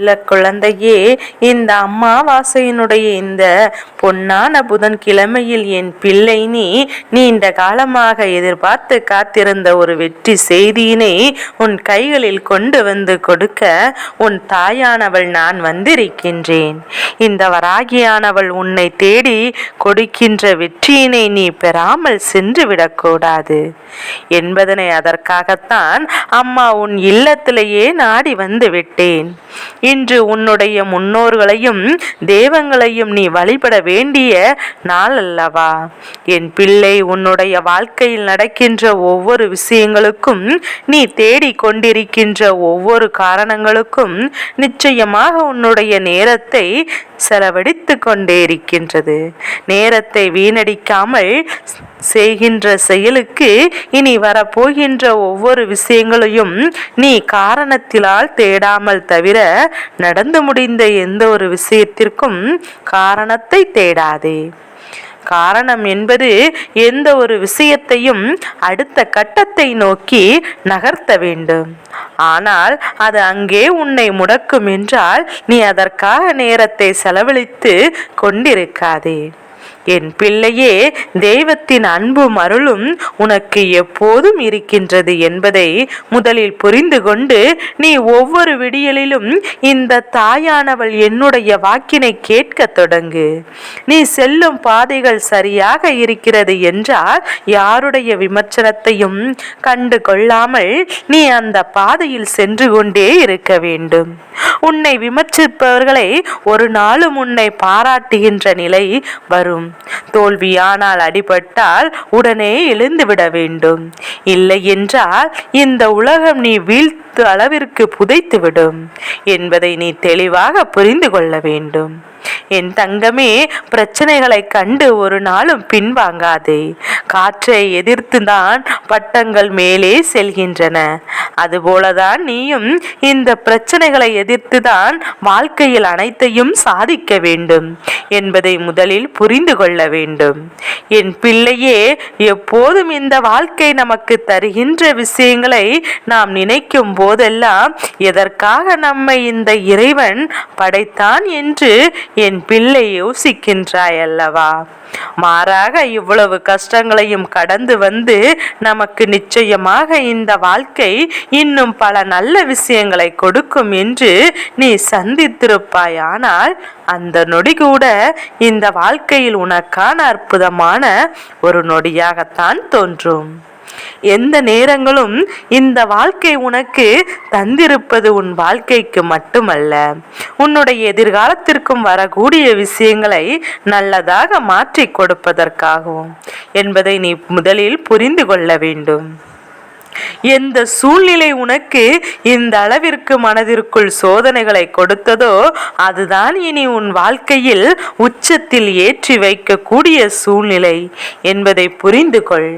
நல்ல குழந்தையே இந்த அம்மாவாசையினுடைய இந்த பொன்னான புதன்கிழமையில் என் பிள்ளை நீ நீண்ட காலமாக எதிர்பார்த்து காத்திருந்த ஒரு வெற்றி செய்தியினை உன் கைகளில் கொண்டு வந்து கொடுக்க உன் தாயானவள் நான் வந்திருக்கின்றேன். இந்த வராகியானவள் உன்னை தேடி கொடுக்கின்ற வெற்றியினை நீ பெறாமல் சென்று விடக்கூடாது. என்பதனை அதற்காகத்தான் அம்மா உன் இல்லத்திலேயே நாடி வந்து விட்டேன். இன்று உன்னுடைய முன்னோர்களையும் தெய்வங்களையும் நீ வழிபட வேண்டிய நாள் அல்லவா என் பிள்ளை உன்னுடைய வாழ்க்கையில் நடக்கின்ற ஒவ்வொரு விஷயங்களுக்கும் நீ தேடிக் கொண்டிருக்கின்ற ஒவ்வொரு காரணங்களுக்கும் நிச்சயமாக உன்னுடைய நேரத்தை செலவழித்து கொண்டே இருக்கின்றது. நேரத்தை வீணடிக்காமல் செய்கின்ற செயலுக்கு இனி வரப்போகின்ற ஒவ்வொரு விஷயங்களையும் நீ காரணத்திலால் தேடாமல் தவிர நடந்து முடிந்த எந்த ஒரு விஷயத்திற்கும் காரணத்தை தேடாதே. காரணம் என்பது எந்த ஒரு விஷயத்தையும் அடுத்த கட்டத்தை நோக்கி நகர்த்த வேண்டும். ஆனால் அது அங்கே உன்னை முடக்கும் என்றால் நீ அதற்காக நேரத்தை செலவழித்து கொண்டிருக்காதே. என் பிள்ளையே தெய்வத்தின் அன்பும் அருளும் உனக்கு எப்போதும் இருக்கின்றது என்பதை முதலில் புரிந்து கொண்டு நீ ஒவ்வொரு விடியலிலும் இந்த தாயானவள் என்னுடைய வாக்கினை கேட்க தொடங்கு. நீ செல்லும் பாதைகள் சரியாக இருக்கிறது என்றால் யாருடைய விமர்சனத்தையும் கண்டு கொள்ளாமல் நீ அந்த பாதையில் சென்று கொண்டே இருக்க வேண்டும். உன்னை விமர்சிப்பவர்களை ஒரு நாளும் உன்னை பாராட்டுகின்ற நிலை வரும். தோல்வியானால் அடிபட்டால் உடனே எழுந்துவிட வேண்டும். இல்லை என்றால் இந்த உலகம் நீ வீழ்த்து அளவிற்கு புதைத்துவிடும் என்பதை நீ தெளிவாக புரிந்து கொள்ள வேண்டும். என் தங்கமே பிரச்சனைகளை கண்டு ஒரு நாளும் பின்வாங்காதே. காற்றை எதிர்த்துதான் பட்டங்கள் மேலே செல்கின்றன. அதுபோலதான் நீயும் இந்த பிரச்சனைகளை எதிர்த்துதான் வாழ்க்கையில் அனைத்தையும் சாதிக்க வேண்டும் என்பதை முதலில் புரிந்து கொள்ள வேண்டும். என் பிள்ளையே எப்போதும் இந்த வாழ்க்கை நமக்கு தருகின்ற விஷயங்களை நாம் நினைக்கும் போதெல்லாம் எதற்காக நம்மை இந்த இறைவன் படைத்தான் என்று என் பிள்ளை யோசிக்கின்றாய் அல்லவா மாறாக இவ்வளவு கஷ்டங்களையும் கடந்து வந்து நமக்கு நிச்சயமாக இந்த வாழ்க்கை இன்னும் பல நல்ல விஷயங்களை கொடுக்கும் என்று நீ சந்தித்திருப்பாய் ஆனால் அந்த நொடி கூட இந்த வாழ்க்கையில் உனக்கான அற்புதமான ஒரு நொடியாகத்தான் தோன்றும். எந்த நேரங்களும் இந்த வாழ்க்கை உனக்கு தந்திருப்பது உன் வாழ்க்கைக்கு மட்டுமல்ல. உன்னுடைய எதிர்காலத்திற்கும் வரக்கூடிய விஷயங்களை நல்லதாக மாற்றி கொடுப்பதற்காகவும் என்பதை நீ முதலில் புரிந்து கொள்ள வேண்டும். எந்த சூழ்நிலை உனக்கு இந்த அளவிற்கு மனதிற்குள் சோதனைகளை கொடுத்ததோ அதுதான் இனி உன் வாழ்க்கையில் உச்சத்தில் ஏற்றி வைக்கக்கூடிய சூழ்நிலை என்பதை புரிந்து கொள்.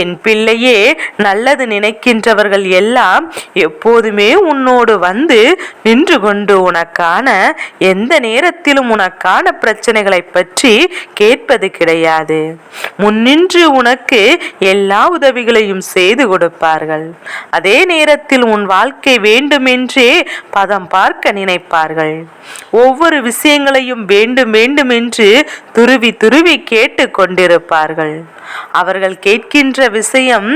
என் பிள்ளையே நல்லது நினைக்கின்றவர்கள் எல்லாம் எப்போதுமே உன்னோடு வந்து நின்று கொண்டு உனக்கான எந்த நேரத்திலும் உனக்கான பிரச்சனைகளை பற்றி கேட்பது கிடையாது. முன்னின்று உனக்கு எல்லா உதவிகளையும் செய்து கொடுப்பார். கொடுப்பார்கள் அதே நேரத்தில் உன் வாழ்க்கை வேண்டுமென்றே பதம் பார்க்க நினைப்பார்கள். ஒவ்வொரு விஷயங்களையும் வேண்டும் வேண்டும் என்று துருவி துருவி கேட்டு கொண்டிருப்பார்கள். அவர்கள் கேட்கின்ற விஷயம்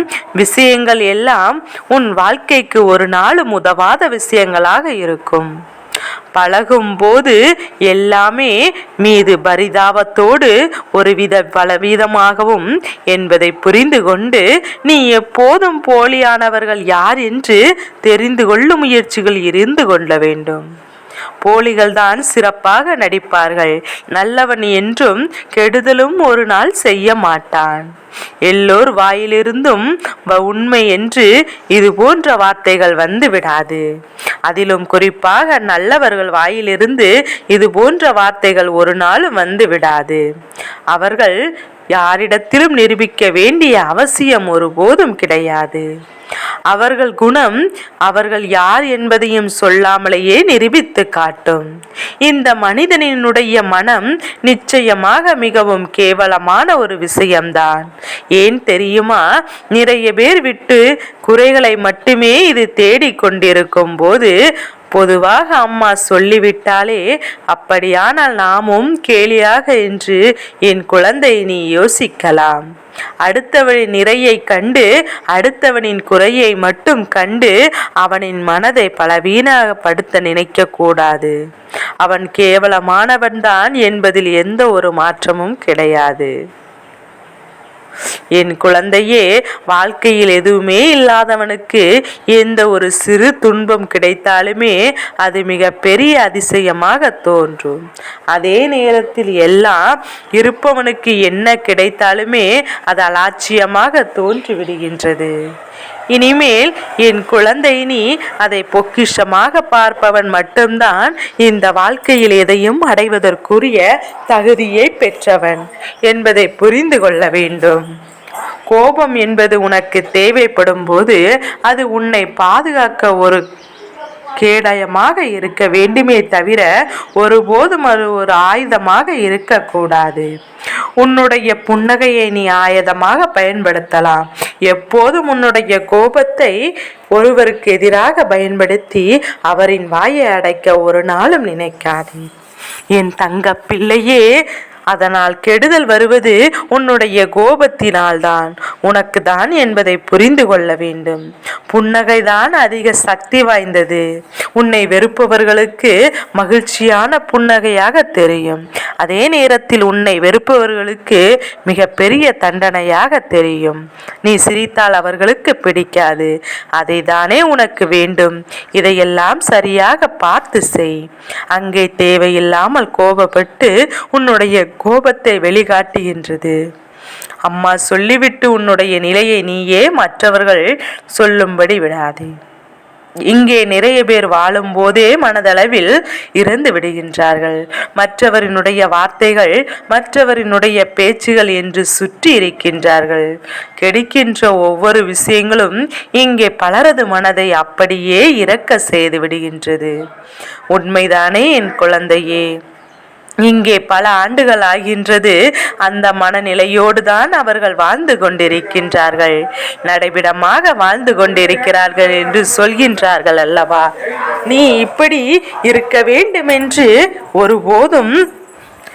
விஷயங்கள் எல்லாம் உன் வாழ்க்கைக்கு ஒரு நாளும் உதவாத விஷயங்களாக இருக்கும். பழகும்போது எல்லாமே மீது பரிதாபத்தோடு ஒருவித பலவீதமாகவும் என்பதை புரிந்து கொண்டு நீ எப்போதும் போலியானவர்கள் யார் என்று தெரிந்து கொள்ளும் முயற்சிகள் இருந்து கொள்ள வேண்டும். போலிகள் தான் சிறப்பாக நடிப்பார்கள். நல்லவன் என்றும் கெடுதலும் ஒரு நாள் செய்ய மாட்டான். எல்லோர் வாயிலிருந்தும் உண்மை என்று இது போன்ற வார்த்தைகள் வந்து விடாது. அதிலும் குறிப்பாக நல்லவர்கள் வாயிலிருந்து இது போன்ற வார்த்தைகள் ஒரு நாளும் வந்து விடாது. அவர்கள் யாரிடத்திலும் நிரூபிக்க வேண்டிய அவசியம் ஒருபோதும் கிடையாது. அவர்கள் குணம் அவர்கள் யார் என்பதையும் சொல்லாமலேயே நிரூபித்து காட்டும். இந்த மனிதனினுடைய மனம் நிச்சயமாக மிகவும் கேவலமான ஒரு விஷயம்தான். ஏன் தெரியுமா? நிறைய பேர் விட்டு குறைகளை மட்டுமே இது தேடிக் கொண்டிருக்கும் போது பொதுவாக அம்மா சொல்லிவிட்டாலே அப்படியானால் நாமும் கேலியாக என்று என் குழந்தை நீ யோசிக்கலாம். அடுத்தவனின் நிறையை கண்டு அடுத்தவனின் குறையை மட்டும் கண்டு அவனின் மனதை பலவீனப்படுத்த நினைக்க கூடாது அவன் கேவலமானவன்தான் என்பதில் எந்த ஒரு மாற்றமும் கிடையாது. என் குழந்தையே வாழ்க்கையில் எதுவுமே இல்லாதவனுக்கு எந்த ஒரு சிறு துன்பம் கிடைத்தாலுமே அது மிக பெரிய அதிசயமாக தோன்றும். அதே நேரத்தில் எல்லாம் இருப்பவனுக்கு என்ன கிடைத்தாலுமே அது அலாட்சியமாக தோன்றி விடுகின்றது இனிமேல் என் குழந்தை நீ அதை பொக்கிஷமாக பார்ப்பவன் மட்டும்தான் இந்த வாழ்க்கையில் எதையும் அடைவதற்குரிய தகுதியை பெற்றவன் என்பதை புரிந்து கொள்ள வேண்டும். கோபம் என்பது உனக்கு தேவைப்படும் போது அது உன்னை பாதுகாக்க ஒரு கேடயமாக இருக்க வேண்டுமே தவிர ஒருபோதும் அது ஒரு ஆயுதமாக இருக்கக்கூடாது. உன்னுடைய புன்னகையை நீ ஆயுதமாக பயன்படுத்தலாம். எப்போதும் உன்னுடைய கோபத்தை ஒருவருக்கு எதிராக பயன்படுத்தி அவரின் வாயை அடைக்க ஒரு நாளும் நினைக்காதே. என் தங்க பிள்ளையே அதனால் கெடுதல் வருவது உன்னுடைய கோபத்தினால்தான். உனக்கு தான் என்பதை புரிந்து கொள்ள வேண்டும். புன்னகைதான் அதிக சக்தி வாய்ந்தது. உன்னை வெறுப்பவர்களுக்கு மகிழ்ச்சியான புன்னகையாக தெரியும். அதே நேரத்தில் உன்னை வெறுப்பவர்களுக்கு மிகப்பெரிய தண்டனையாக தெரியும். நீ சிரித்தால் அவர்களுக்கு பிடிக்காது. அதை தானே உனக்கு வேண்டும். இதையெல்லாம் சரியாக பார்த்து செய். அங்கே தேவையில்லாமல் கோபப்பட்டு உன்னுடைய கோபத்தை வெளிகாட்டுகின்றது. அம்மா சொல்லிவிட்டு உன்னுடைய நிலையை நீயே மற்றவர்கள் சொல்லும்படி விடாதே. இங்கே நிறைய பேர் வாழும் போதே மனதளவில் இறந்து விடுகின்றார்கள். மற்றவரினுடைய வார்த்தைகள் மற்றவரினுடைய பேச்சுகள் என்று சுற்றி இருக்கின்றார்கள். கெடுக்கின்ற ஒவ்வொரு விஷயங்களும் இங்கே பலரது மனதை அப்படியே இறக்க செய்து விடுகின்றது. உண்மைதானே என் குழந்தையே? இங்கே பல ஆண்டுகள் ஆகின்றது அந்த மனநிலையோடு தான் அவர்கள் வாழ்ந்து கொண்டிருக்கின்றார்கள். நடைபிடமாக வாழ்ந்து கொண்டிருக்கிறார்கள் என்று சொல்கின்றார்கள் அல்லவா? நீ இப்படி இருக்க வேண்டும் என்று ஒருபோதும்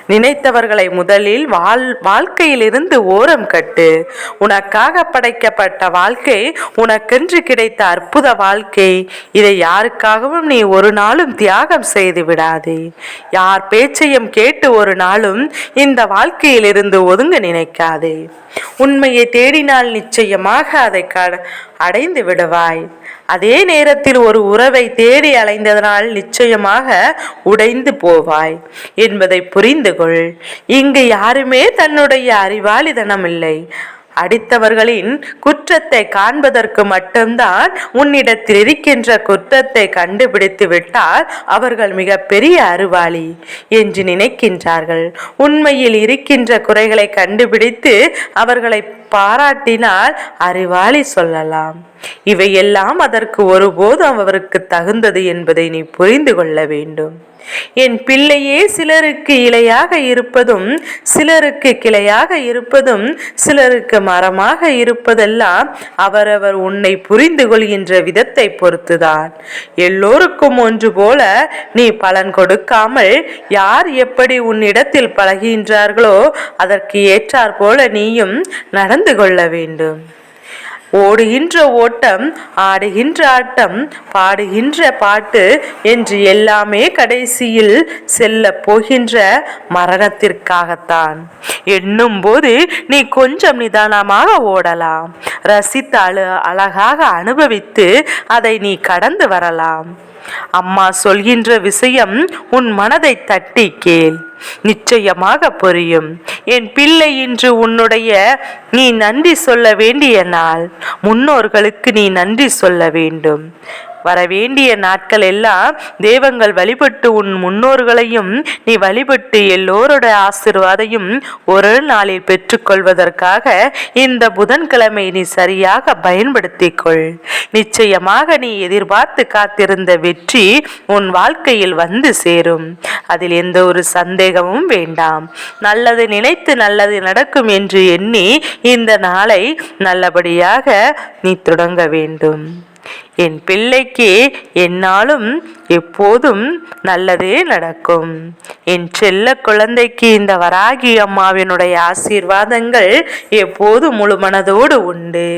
நினைத்தவர்களை முதலில் வாழ் வாழ்க்கையிலிருந்து ஓரம் கட்டு. உனக்காக படைக்கப்பட்ட வாழ்க்கை உனக்கென்று கிடைத்த அற்புத வாழ்க்கை. இதை யாருக்காகவும் நீ ஒரு நாளும் தியாகம் செய்து விடாதே. யார் பேச்சையும் கேட்டு ஒரு நாளும் இந்த வாழ்க்கையிலிருந்து ஒதுங்க நினைக்காதே. உண்மையை தேடினால் நிச்சயமாக அதை அடைந்து விடுவாய். அதே நேரத்தில் ஒரு உறவை தேடி அலைந்ததனால் நிச்சயமாக உடைந்து போவாய் என்பதை புரிந்து கொள் இங்கு யாருமே தன்னுடைய அறிவாளிதனம் இல்லை அடித்தவர்களின் குற்றத்தை காண்பதற்கு மட்டும்தான் உன்னிடத்தில் இருக்கின்ற குற்றத்தை கண்டுபிடித்து விட்டால் அவர்கள் மிக பெரிய அறிவாளி என்று நினைக்கின்றார்கள். உண்மையில் இருக்கின்ற குறைகளை கண்டுபிடித்து அவர்களை பாராட்டினால் அறிவாளி சொல்லலாம். இவையெல்லாம் அதற்கு ஒருபோதும் அவருக்கு தகுந்தது என்பதை நீ புரிந்து கொள்ள வேண்டும். என் பிள்ளையே சிலருக்கு இலையாக இருப்பதும் சிலருக்கு கிளையாக இருப்பதும் சிலருக்கு மரமாக இருப்பதெல்லாம் அவரவர் உன்னை புரிந்து கொள்கின்ற விதத்தை பொறுத்துதான். எல்லோருக்கும் ஒன்று போல நீ பலன் கொடுக்காமல் யார் எப்படி உன்னிடத்தில் பழகின்றார்களோ அதற்கு ஏற்றார் போல நீயும் நடந்து கொள்ள வேண்டும். ஓடுகின்ற ஓட்டம் ஆடுகின்ற ஆட்டம் பாடுகின்ற பாட்டு என்று எல்லாமே கடைசியில் செல்ல போகின்ற மரணத்திற்காகத்தான். எண்ணும்போது நீ கொஞ்சம் நிதானமாக ஓடலாம். ரசித்து அழு அழகாக அனுபவித்து அதை நீ கடந்து வரலாம். அம்மா சொல்கின்ற விஷயம் உன் மனதை தட்டி கேள். நிச்சயமாக புரியும். என் பிள்ளை இன்று உன்னுடைய நீ நன்றி சொல்ல வேண்டிய நாள். முன்னோர்களுக்கு நீ நன்றி சொல்ல வேண்டும். வரவேண்டிய நாட்கள் எல்லாம் தெய்வங்கள் வழிபட்டு உன் முன்னோர்களையும் நீ வழிபட்டு எல்லோரோட ஆசிர்வாதையும் ஒரு நாளில் பெற்றுக்கொள்வதற்காக இந்த புதன்கிழமை நீ சரியாக பயன்படுத்திக் கொள் நிச்சயமாக நீ எதிர்பார்த்து காத்திருந்த வெற்றி உன் வாழ்க்கையில் வந்து சேரும். அதில் எந்த ஒரு சந்தேகமும் வேண்டாம். நல்லது நினைத்து நல்லது நடக்கும் என்று எண்ணி இந்த நாளை நல்லபடியாக நீ தொடங்க வேண்டும். என் பிள்ளைக்கு என்னாலும் எப்போதும் நல்லதே நடக்கும். என் செல்ல குழந்தைக்கு இந்த வராகி அம்மாவினுடைய ஆசீர்வாதங்கள் எப்போதும் முழு மனதோடு உண்டு.